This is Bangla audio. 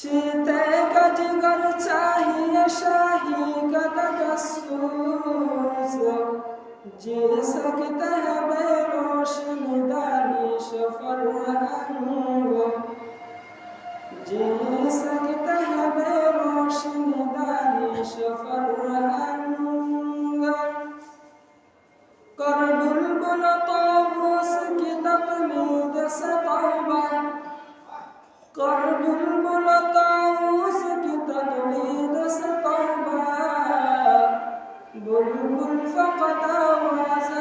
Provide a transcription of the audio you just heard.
শীতে কাজগণ চাহিয়ে শাহি গদা সূর্য যে সকতে হবে রোশন দানিশ ফরহাঙ্গ যে সকতে হবে রোশন দানিশ ফরহাঙ্গ बुलबुल ताऊस की तकलीद से तौबा बुलबुल फकत वाजा